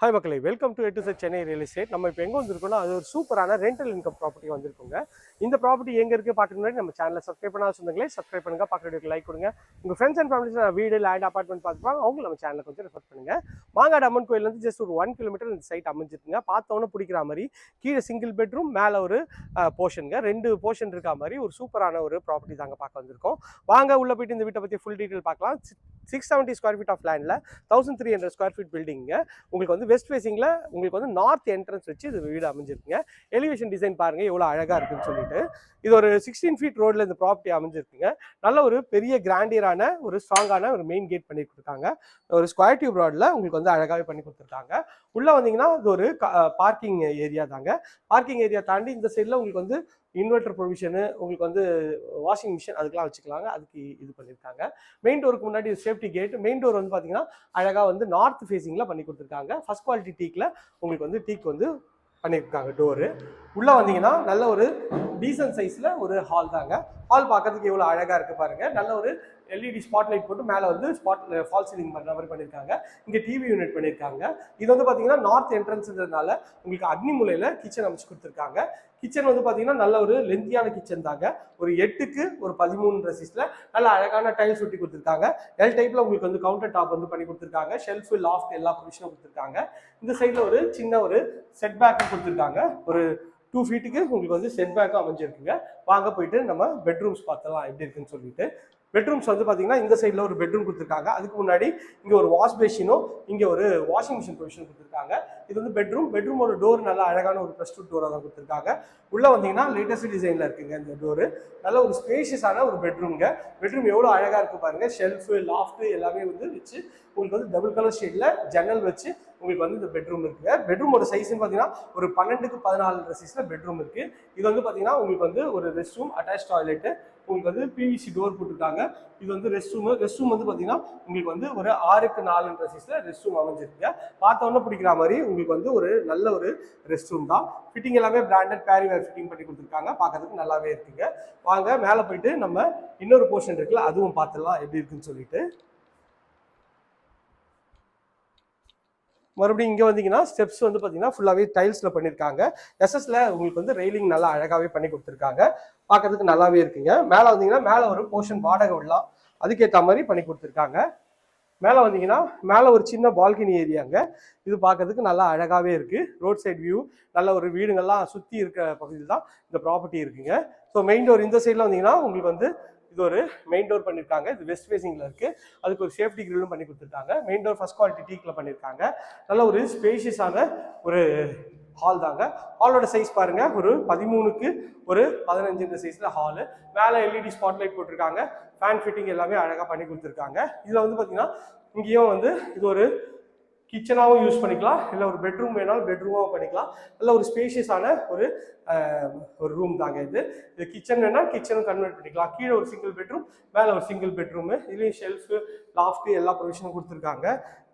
Hi மக்களை. Welcome to எட்டு Chennai real estate நம்ம இப்போ எங்கே வந்திருக்கோம்னா அது ஒரு சூப்பரான ரெண்டல் இன்கம் ப்ராப்பர்ட்டி வந்திருக்குங்க. இந்த ப்ராப்பர்ட்டி எங்கே இருக்குது பார்க்க முன்னாடி நம்ம சேனலை சப்ஸ்கிரைப் பண்ணாத சொந்தங்களே சப்ஸ்கிரைப் பண்ணுங்க பக்கத்துக்கு லைக் கொடுங்க. உங்கள் ஃப்ரெண்ட்ஸ் அண்ட் ஃபேமிலிஸ் வீடு லேண்ட் அப்பார்ட்மெண்ட் பார்த்துப்பாங்க அவங்க நம்ம சேனலை கொஞ்சம் ரெஃபர் பண்ணுங்க. மாங்காடு அம்மன் கோயிலேருந்து ஜஸ்ட் ஒரு ஒன் கிலோமீட்டர் இந்த சைட் அமைஞ்சிருக்குங்க. பார்த்தோன்னே பிடிக்கிற மாதிரி கீழே சிங்கிள் பெட்ரூம் மேலே ஒரு போர்ஷனுங்க ரெண்டு போர்ஷன் இருக்கா மாதிரி ஒரு சூப்பரான ஒரு ப்ராப்பர்ட்டி தாங்க பார்க்க வந்திருக்கோம். வாங்க உள்ளே போயிட்டு இந்த வீட்டை பற்றி ஃபுல் டீட்டெயில் பார்க்கலாம். Six seventy square feet of லேண்டில் thousand three hundred square feet பில்டிங்க உங்களுக்கு வந்து வெஸ்ட் ஃபேசிங்கில் உங்களுக்கு வந்து நார்த் என்ட்ரன்ஸ் வச்சு இது வீடு அமைஞ்சிருக்குங்க. எலிவேஷன் டிசைன் பாருங்கள் எவ்வளோ அழகாக இருக்குன்னு சொல்லிட்டு. இது ஒரு சிக்ஸ்டீன் ஃபீட் ரோடில் இந்த ப்ராப்பர்ட்டி அமைஞ்சிருக்குங்க. நல்ல ஒரு பெரிய கிராண்டியரான ஒரு ஸ்ட்ராங்கான ஒரு மெயின் கேட் பண்ணி கொடுத்துருக்காங்க. ஒரு ஸ்கொயர் டியூப் ரோடில் உங்களுக்கு வந்து அழகாகவே பண்ணி கொடுத்துருக்காங்க. உள்ளே வந்தீங்கன்னா இது ஒரு பார்க்கிங் ஏரியா தாங்க. பார்க்கிங் ஏரியா தாண்டி இந்த சைடில் உங்களுக்கு வந்து இன்வெர்டர் ப்ரொவிஷனு உங்களுக்கு வந்து வாஷிங் மிஷின் அதுக்கெல்லாம் வச்சுக்கலாங்க. அதுக்கு இது பண்ணியிருக்காங்க மெயின் டோருக்கு முன்னாடி சேஃப்டி கேட் மெயின் டோர் வந்து பார்த்தீங்கன்னா அழகாக வந்து நார்த் ஃபேஸிங்கில் பண்ணி கொடுத்துருக்காங்க. ஃபர்ஸ்ட் குவாலிட்டி டீக்கில் உங்களுக்கு வந்து டீக் வந்து பண்ணியிருக்காங்க டோரு உள்ளே வந்தீங்கன்னா நல்ல ஒரு டீசன்ட் சைஸில் ஒரு ஹால் தாங்க. ஹால் பார்க்கறதுக்கு எவ்வளோ அழகாக இருக்குது பாருங்கள் நல்ல ஒரு எல்இடி ஸ்பாட் லைட் போட்டு மேலே வந்து ஸ்பாட் ஃபால் சீலிங் பண்ணுற மாதிரி பண்ணியிருக்காங்க இங்கே டிவி யூனிட் பண்ணியிருக்காங்க இது வந்து பார்த்தீங்கன்னா நார்த் என்ட்ரன்ஸ்ன்றதுனால உங்களுக்கு அக்னி மூலையில் கிச்சன் அமைச்சு கொடுத்துருக்காங்க. கிச்சன் வந்து பார்த்தீங்கன்னா நல்ல ஒரு லென்த்தியான கிச்சன் தாங்க. ஒரு எட்டுக்கு ஒரு பதிமூணு ரசிஸில் நல்ல அழகான டைல்ஸ் ஒட்டி கொடுத்துருக்காங்க. எல் டைப்பில் உங்களுக்கு வந்து கவுண்டர் டாப் வந்து பண்ணி கொடுத்துருக்காங்க. ஷெல்ஃபு லாஃப்ட் எல்லா ப்ரொவிஷனும் கொடுத்துருக்காங்க. இந்த சைடில் ஒரு சின்ன ஒரு செட் பேக்கும் கொடுத்துருக்காங்க. ஒரு டூ ஃபீட்டுக்கு உங்களுக்கு வந்து செட் பேக்கும் அமைஞ்சிருக்குங்க. வாங்க போயிட்டு நம்ம பெட்ரூம்ஸ் பார்த்தலாம் எப்படி இருக்குன்னு சொல்லிட்டு. பெட்ரூம்ஸ் வந்து பார்த்தீங்கன்னா இந்த சைடில் ஒரு பெட்ரூம் கொடுத்துருக்காங்க. அதுக்கு முன்னாடி இங்கே ஒரு வாஷ் பேஷினும் இங்கே ஒரு வாஷிங் மிஷின் பொசிஷன் கொடுத்துருக்காங்க. இது வந்து பெட்ரூம் பெட்ரூமோட டோர் நல்லா அழகான ஒரு ப்ளஸ் டூ டோராக தான் கொடுத்துருக்காங்க. உள்ளே வந்தீங்கன்னா லேட்டஸ்ட் டிசைனில் இருக்குங்க இந்த டோரு நல்ல ஒரு ஸ்பேஷியஸான ஒரு பெட்ரூம்ங்க பெட்ரூம் எவ்வளோ அழகாக இருக்குது பாருங்கள் ஷெல்ஃபு லாஃப்ட்டு எல்லாமே வந்து வச்சு உங்களுக்கு வந்து டபுள் கலர் ஷேடில் ஜன்னல் வச்சு உங்களுக்கு வந்து இந்த பெட்ரூம் இருக்குங்க பெட்ரூமோட சைஸ்னு பார்த்தீங்கன்னா ஒரு பன்னெண்டுக்கு பதினாலு சைஸில் பெட்ரூம் இருக்குது இது வந்து பார்த்தீங்கன்னா உங்களுக்கு வந்து ஒரு ரெஸ்ட் ரூம் அட்டாச் டாய்லெட்டு உங்களுக்கு வந்து பிவிசி டோர் போட்டிருக்காங்க. இது வந்து ரெஸ்ட் ரூம் ரெஸ்ட் ரூம் வந்து பார்த்தீங்கன்னா உங்களுக்கு வந்து ஒரு ஆறுக்கு நாலுன்ற சைஸில் ரெஸ்ட் ரூம் அமைஞ்சிருக்குங்க பார்த்தோன்னே பிடிக்கிற மாதிரி உங்களுக்கு வந்து ஒரு நல்ல ஒரு ரெஸ்ட் ரூம் தான். ஃபிட்டிங் எல்லாமே பிராண்டட் பேரிவேர் ஃபிட்டிங் பண்ணி கொடுத்துருக்காங்க. பார்க்கறதுக்கு நல்லாவே இருக்குங்க. வாங்க மேலே போயிட்டு நம்ம இன்னொரு போர்ஷன் இருக்குல்ல அதுவும் பார்த்துடலாம். எப்படி இருக்குன்னு சொல்லிட்டு. மறுபடியும் இங்கே வந்தீங்கன்னா ஸ்டெப்ஸ் வந்து பார்த்தீங்கன்னா ஃபுல்லாகவே டைல்ஸில் பண்ணியிருக்காங்க எஸ்எஸ்ல உங்களுக்கு வந்து ரெயிலிங் நல்லா அழகாகவே பண்ணி கொடுத்துருக்காங்க. பார்க்கறதுக்கு நல்லாவே இருக்குங்க. மேலே வந்தீங்கன்னா மேலே ஒரு போர்ஷன் வாடகை விடலாம். அதுக்கேற்ற மாதிரி பண்ணி கொடுத்துருக்காங்க. மேலே வந்தீங்கன்னா மேலே ஒரு சின்ன பால்கனி ஏரியாங்க இது பார்க்கறதுக்கு நல்லா அழகாகவே இருக்குது ரோட் சைட் வியூ நல்ல ஒரு வீடுங்கள்லாம் சுற்றி இருக்கிற பகுதியில் தான் இந்த ப்ராப்பர்ட்டி இருக்குங்க. ஸோ மெயின் டோர் இந்த சைடில் வந்தீங்கன்னா உங்களுக்கு வந்து இது ஒரு மெயின் டோர் பண்ணியிருக்காங்க இது வெஸ்ட் ஃபேசிங்கில் இருக்குது அதுக்கு ஒரு சேஃப்டி கிரில்லும் பண்ணி கொடுத்துருக்காங்க. மெயின் டோர் ஃபஸ்ட் குவாலிட்டி டீக்கில் பண்ணியிருக்காங்க நல்ல ஒரு ஸ்பேஷியஸான ஒரு ஹால் தாங்க. ஹாலோட சைஸ் பாருங்க. ஒரு பதிமூணுக்கு ஒரு பதினஞ்சு சைஸில் ஹாலு மேலே எல்இடி ஸ்பாட்லைட் போட்டிருக்காங்க. ஃபேன் ஃபிட்டிங் எல்லாமே அழகாக பண்ணி கொடுத்துருக்காங்க. இதில் வந்து பார்த்தீங்கன்னா இங்கேயும் வந்து இது ஒரு கிச்சனாகவும் யூஸ் பண்ணிக்கலாம். இல்லை ஒரு பெட்ரூம் வேணாலும் பெட்ரூமாகவும் பண்ணிக்கலாம். நல்ல ஒரு ஸ்பேஷியஸான ஒரு ஒரு ரூம் தாங்க இது. இது கிச்சன் வேணால் கிச்சனும் கன்வெர்ட் பண்ணிக்கலாம். கீழே ஒரு சிங்கிள் பெட்ரூம் மேலே ஒரு சிங்கிள் பெட்ரூமு இதுலேயும் ஷெல்ஃபு லாஃப்ட்டு எல்லா ப்ரொவிஷனும் கொடுத்துருக்காங்க.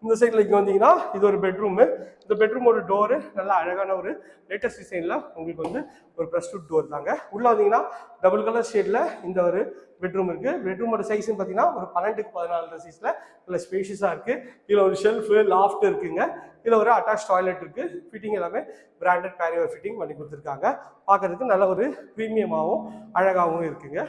இந்த சைடில் இங்கே வந்தீங்கன்னா இது ஒரு பெட்ரூமு இந்த பெட்ரூமோட டோரு நல்லா அழகான ஒரு லேட்டஸ்ட் டிசைனில் உங்களுக்கு வந்து ஒரு ப்ரெஸ் டூட் டோர் தாங்க. உள்ளே வந்தீங்கன்னா டபுள் கலர் ஷேடில் இந்த ஒரு பெட்ரூம் இருக்குது பெட்ரூமோட சைஸ்ன்னு பார்த்தீங்கன்னா ஒரு பன்னெண்டுக்கு பதினாலு சைஸில் நல்ல ஸ்பேஷியஸாக இருக்குது இதில் ஒரு ஷெல்ஃபு லாஃப்ட் இருக்குங்க. இதில் ஒரு அட்டாச் டாய்லெட் இருக்குது ஃபிட்டிங் எல்லாமே பிராண்டட் பேரியர் ஃபிட்டிங் பண்ணி கொடுத்துருக்காங்க. பார்க்கறதுக்கு நல்ல ஒரு ப்ரீமியமாகவும் அழகாகவும் இருக்குங்க.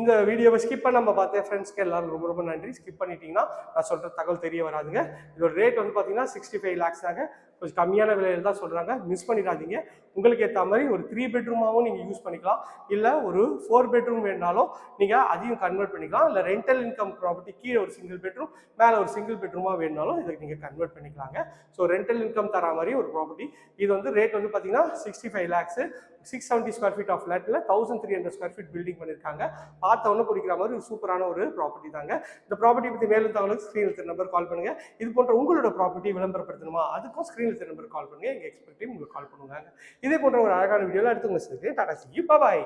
இந்த வீடியோவை ஸ்கிப் நம்ம பார்த்த ஃப்ரெண்ட்ஸ்க்கு எல்லாரும் ரொம்ப ரொம்ப நன்றி. ஸ்கிப் பண்ணிட்டீங்கன்னா நான் சொல்கிற தகவல் தெரிய வராதுங்க. இதோட ரேட் வந்து பார்த்தீங்கன்னா சிக்ஸ்டி ஃபைவ் லேக்ஸ் தாங்க. கொஞ்சம் கம்மியான விலையில் தான் சொல்கிறாங்க மிஸ் பண்ணிடாதீங்க. உங்களுக்கு ஏற்ற மாதிரி ஒரு த்ரீ பெட்ரூமாகவும் நீங்கள் யூஸ் பண்ணிக்கலாம். இல்லை ஒரு ஃபோர் பெட்ரூம் வேணாலும் நீங்கள் அதையும் கன்வெர்ட் பண்ணிக்கலாம். இல்லை ரெண்டல் இன்கம் ப்ராப்பர்ட்டி கீழே ஒரு சிங்கிள் பெட்ரூம் மேலே ஒரு சிங்கிள் பெட்ரூமாக வேணாலும் இதை நீங்கள் கன்வெர்ட் பண்ணிக்கலாங்க. ஸோ ரெண்டல் இன்கம் தர மாதிரி ஒரு ப்ராப்பர்ட்டி இது வந்து ரேட் வந்து பார்த்தீங்கன்னா sixty five lakhs six seventy square feet of ஃப்ளாட்டில் thousand three hundred square feet building பண்ணியிருக்காங்க பார்த்தவொன்னு பிடிக்கிற மாதிரி ஒரு சூப்பரான ஒரு ப்ராப்பர்ட்டி தாங்க. இந்த ப்ராப்பர்ட்டி பற்றி மேலும் தகவலுக்கு ஸ்க்ரீனில் தெரிய நம்பர் கால் பண்ணுங்க. இது போன்ற உங்களோட ப்ராப்பர்ட்டி விளம்பரப்படுத்தணுமா? அதுக்கும் ஸ்க்ரீனில் தெரிய நம்பர் கால் பண்ணுங்க. எங்கள் எக்ஸ்பெக்ட் உங்களுக்கு கால் பண்ணுவாங்க. இதே போன்ற ஒரு அழகான வீடியோவில் அடுத்து உங்களுக்கு டாடா சி பாய்